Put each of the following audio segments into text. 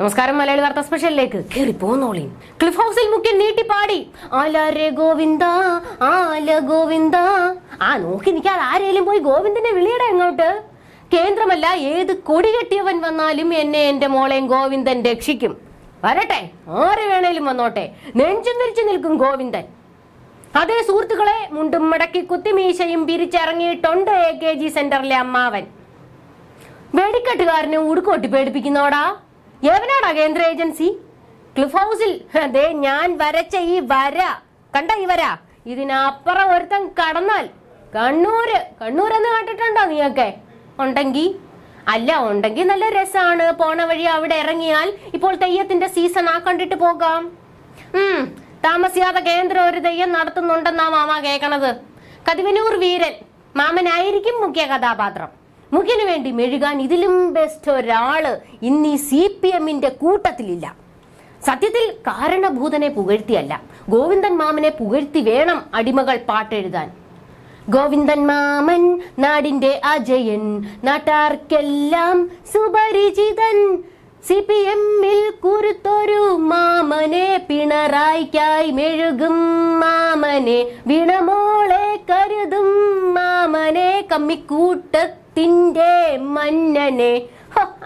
നമസ്കാരം മലയാളി വാർത്ത സ്പെഷ്യലിലേക്ക്. കയറി പോന്നോളി. ക്ലിഫ് ഹൗസിൽ മുഖ്യം നീട്ടി പാടി. ആലാരെ ഗോവിന്ദ ആല ഗോവിന്ദ. ആ നോക്കി നിൽക്കാതെ ആരേലും പോയി ഗോവിന്ദനെ വിളിയട എങ്ങോട്ട്? കേന്ദ്രമല്ല ഏത് കൊടി കെട്ടിയവൻ വന്നാലും എന്നെ എന്റെ മോളെയും ഗോവിന്ദൻ രക്ഷിക്കും. വരട്ടെ ആര് വേണേലും വന്നോട്ടെ. നെഞ്ചും വിരിച്ചു നിൽക്കും ഗോവിന്ദൻ. അതേ സുഹൃത്തുക്കളെ മുണ്ടും മടക്കി കുത്തിമീശയും പിരിച്ചിറങ്ങിയിട്ടുണ്ട് എ കെ ജി സെന്ററിലെ അമ്മാവൻ. വെടിക്കെട്ടുകാരനെ ഉടുക്കോട്ടി പേടിപ്പിക്കുന്നോടാ? എവനാടാ കേന്ദ്ര ഏജൻസി? ക്ലിഫ് ഹൗസിൽ. അതെ ഞാൻ വരച്ച ഈ വര. കണ്ട ഈ വര? ഇതിനപ്പുറം ഒരുത്തൻ കടന്നാൽ. കണ്ണൂര്. കണ്ണൂർ എന്ന് കേട്ടിട്ടുണ്ടോ നീയൊക്കെ? ഉണ്ടെങ്കി? അല്ല ഉണ്ടെങ്കിൽ നല്ല രസാണ്. പോണ വഴി അവിടെ ഇറങ്ങിയാൽ ഇപ്പോൾ തെയ്യത്തിന്റെ സീസൺ ആ കണ്ടിട്ട് പോകാം. ഉം താമസിയാതെ കേന്ദ്രം ഒരു തെയ്യം നടത്തുന്നുണ്ടെന്നാ മാമ കേക്കണത്. കതിവനൂർ വീരൻ. മാമനായിരിക്കും മുഖ്യ കഥാപാത്രം. മുഖ്യന് വേണ്ടി മെഴുകാൻ ഇതിലും ബെസ്റ്റ് ഒരാൾ ഇന്ന് ഈ സി പി എമ്മിന്റെ കൂട്ടത്തിലില്ല. സത്യത്തിൽ കാരണഭൂതനെ പുകഴ്ത്തിയല്ല. ഗോവിന്ദൻ മാമനെ പുകഴ്ത്തി വേണം അടിമകൾ പാട്ടെഴുതാൻ. ഗോവിന്ദൻ മാമൻ നാടിന്റെ അജയൻ നാട്ടാർക്കെല്ലാം സുപരിചിതൻ. സി പി എമ്മിൽ കുരുത്തൊരു മാമനെ പിണറായിക്കായി മെഴുകും മാമനെ വീണമോളെ കരുതും മാമനെ കമ്മിക്കൂട്ടത്തിന്റെ മന്നനെ.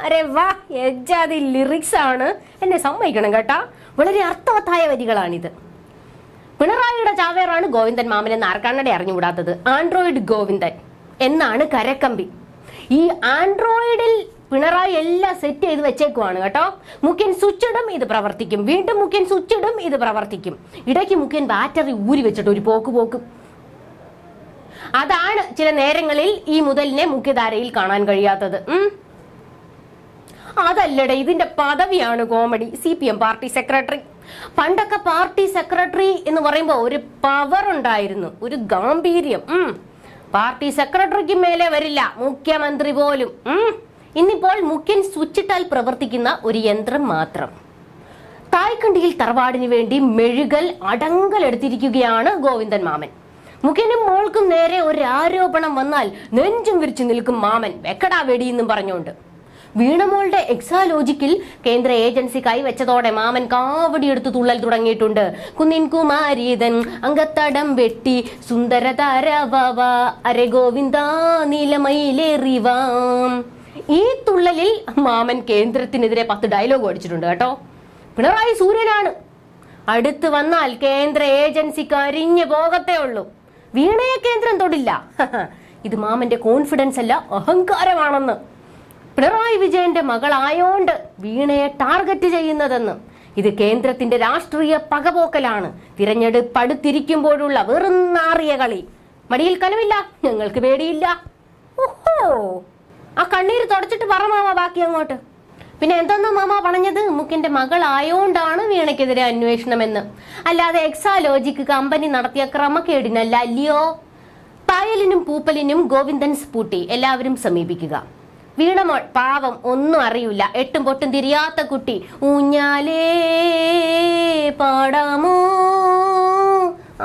അരെ വാ എജാതി ലിറിക്സ് ആണ്. എന്നെ സമ്മതിക്കണം കേട്ടാ. വളരെ അർത്ഥവത്തായ വരികളാണിത്. പിണറായിയുടെ ചാവേറാണ് ഗോവിന്ദൻ മാമൻ എന്ന് ആർക്കാണടെ അറിഞ്ഞുകൂടാത്തത്. ആൻഡ്രോയിഡ് ഗോവിന്ദൻ എന്നാണ് കരക്കമ്പി. ഈ ആൻഡ്രോയിഡിൽ പിണറായി എല്ലാം സെറ്റ് ചെയ്ത് വെച്ചേക്കുവാണ് കേട്ടോ. മുഖ്യൻ സ്വിച്ച് ഇടും ഇത് പ്രവർത്തിക്കും. വീണ്ടും മുഖ്യൻ സ്വിച്ച് ഇടും ഇത് പ്രവർത്തിക്കും. ഇടയ്ക്ക് മുഖ്യൻ ബാറ്ററി ഊരി വെച്ചിട്ട് ഒരു പോക്ക് പോക്കും. അതാണ് ചില നേരങ്ങളിൽ ഈ മുതലിനെ മുഖ്യധാരയിൽ കാണാൻ കഴിയാത്തത്. അതല്ലടെ ഇതിന്റെ പദവിയാണ് comedy. C P M party secretary. പണ്ടൊക്കെ പാർട്ടി സെക്രട്ടറി എന്ന് പറയുമ്പോൾ ഒരു പവർ ഉണ്ടായിരുന്നു. ഒരു ഗാംഭീര്യം. പാർട്ടി സെക്രട്ടറിക്ക് മേലെ വരില്ല. മുഖ്യമന്ത്രി പോലും. ഇന്നിപ്പോൾ മുഖ്യൻ സ്വിച്ചിട്ടാൽ പ്രവർത്തിക്കുന്ന ഒരു യന്ത്രം മാത്രം. തായ്ക്കണ്ടിയിൽ തറവാടിന് വേണ്ടി മെഴുകൽ അടങ്കലെടുത്തിരിക്കുകയാണ് ഗോവിന്ദൻ മാമൻ. മുഖ്യനും മോൾക്കും നേരെ ഒരു ആരോപണം വന്നാൽ നെഞ്ചും വിരിച്ചു നിൽക്കും മാമൻ. വെക്കടാ വെടിയെന്നും പറഞ്ഞുകൊണ്ട്. വീണമോളുടെ എക്സാലോജിക്കിൽ കേന്ദ്ര ഏജൻസി കൈവച്ചതോടെ മാമൻ കാവടിയെടുത്ത് തുള്ളൽ തുടങ്ങിയിട്ടുണ്ട്. കുന്നിൻ കുമാരീതൻ അങ്കത്തടം വെട്ടി സുന്ദരതാരവ അരെ ഗോവിന്ദ നീലമയിലേറിവാം. ഈ തുള്ളലിൽ മാമൻ കേന്ദ്രത്തിനെതിരെ പത്ത് ഡയലോഗ് അടിച്ചിട്ടുണ്ട് കേട്ടോ. പിണറായി സൂര്യനാണ്. അടുത്ത് വന്നാൽ കേന്ദ്ര ഏജൻസി കരിഞ്ഞു പോകത്തേ ഉള്ളൂ. വീണയെ കേന്ദ്രം തൊടില്ല. ഇത് മാമന്റെ കോൺഫിഡൻസ് അല്ല അഹങ്കാരമാണെന്ന്. പിണറായി വിജയന്റെ മകളായോണ്ട് വീണയെ ടാർഗറ്റ് ചെയ്യുന്നതെന്ന്. ഇത് കേന്ദ്രത്തിന്റെ രാഷ്ട്രീയ പകപോക്കലാണ്. തിരഞ്ഞെടുപ്പ് അടുത്തിരിക്കുമ്പോഴുള്ള വെറും നാറിയ കളി. മടിയിൽ കനവില്ല ഞങ്ങൾക്ക് പേടിയില്ല. ഓഹോ! ആ കണ്ണീര് തുടച്ചിട്ട് പറ മാമ ബാക്കി അങ്ങോട്ട്. പിന്നെ എന്തെന്നോ മാമ പറഞ്ഞത്? മുക്കിന്റെ മകളായോണ്ടാണ് വീണയ്ക്കെതിരെ അന്വേഷണമെന്ന്. അല്ലാതെ എക്സാലോജിക്ക് കമ്പനി നടത്തിയ ക്രമക്കേടിനല്ല അല്ലയോ പായലിനും പൂപ്പലിനും ഗോവിന്ദൻ സ്പൂട്ടി എല്ലാവരും സമീപിക്കുക. വീണമോൾ പാവം ഒന്നും അറിയില്ല. എട്ടും പൊട്ടും തിരിയാത്ത കുട്ടി. ഊഞ്ഞാലേ പാടാമോ?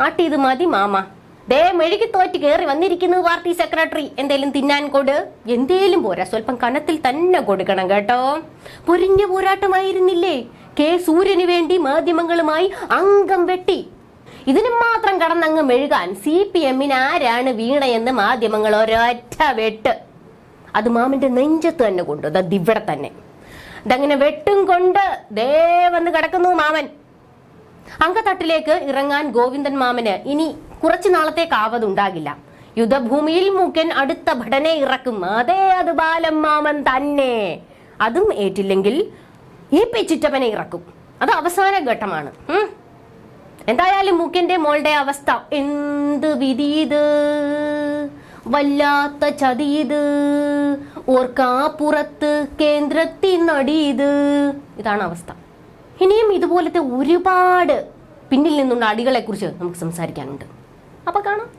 ആട്ടിയത് മതി മാമ. ദേ മെഴുകി തോറ്റ് കയറി വന്നിരിക്കുന്നു പാർട്ടി സെക്രട്ടറി. എന്തേലും തിന്നാൻ കൊട്? എന്തേലും പോരാ. സ്വല്പം കനത്തിൽ തന്നെ കൊടുക്കണം കേട്ടോ. പൊരിഞ്ഞ പോരാട്ടമായിരുന്നില്ലേ? കെ സൂര്യന് വേണ്ടി മാധ്യമങ്ങളുമായി അംഗം വെട്ടി. ഇതിനു മാത്രം കടന്നങ്ങ് മെഴുകാൻ സി പി എമ്മിന് ആരാണ് വീണയെന്ന് മാധ്യമങ്ങൾ ഒരൊറ്റ വെട്ട്. അത് മാമിന്റെ നെഞ്ചത്ത് തന്നെ കൊണ്ടു. അത് ഇവിടെ തന്നെ. ഇതങ്ങനെ വെട്ടും കൊണ്ട് ദേ വന്ന് കിടക്കുന്നു മാമൻ. അങ്കത്തട്ടിലേക്ക് ഇറങ്ങാൻ ഗോവിന്ദൻ മാമന് ഇനി കുറച്ചു നാളത്തേക്ക് ആവതുണ്ടാകില്ല. യുദ്ധഭൂമിയിൽ മൂക്കൻ അടുത്ത ഭടനെ ഇറക്കും. അതേ അത് ബാലം മാമൻ തന്നെ. അതും ഏറ്റില്ലെങ്കിൽ ഈ പിച്ചിറ്റപ്പനെ ഇറക്കും. അത് അവസാന ഘട്ടമാണ്. എന്തായാലും മൂക്കന്റെ മോളുടെ അവസ്ഥ എന്ത് വിധീത്? വല്ലാത്ത ചതീത് ഓർക്കാപ്പുറത്ത് കേന്ദ്രത്തിൽ നടീത് ഇതാണ് അവസ്ഥ. ഇനിയും ഇതുപോലത്തെ ഒരുപാട് പിന്നിൽ നിന്നുള്ള അടികളെക്കുറിച്ച് നമുക്ക് സംസാരിക്കാനുണ്ട്. അപ്പോൾ കാണാം.